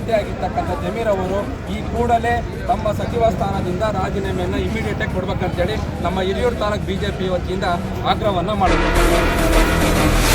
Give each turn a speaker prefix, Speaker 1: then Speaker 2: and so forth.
Speaker 1: ಮಂತ್ರಿ ಆಗಿರ್ತಕ್ಕಂಥ ಜಮೀರ್ ಅವರು ಈ ಕೂಡಲೇ ತಮ್ಮ ಸಚಿವ ಸ್ಥಾನದಿಂದ ರಾಜೀನಾಮೆಯನ್ನು ಇಮಿಡಿಯೇಟಾಗಿ ಕೊಡಬೇಕಂತೇಳಿ ನಮ್ಮ ಹಿರಿಯೂರು ತಾಲೂಕು ಬಿ ಜೆ ವತಿಯಿಂದ ಆಗ್ರಹವನ್ನು ಮಾಡಿದ್ದಾರೆ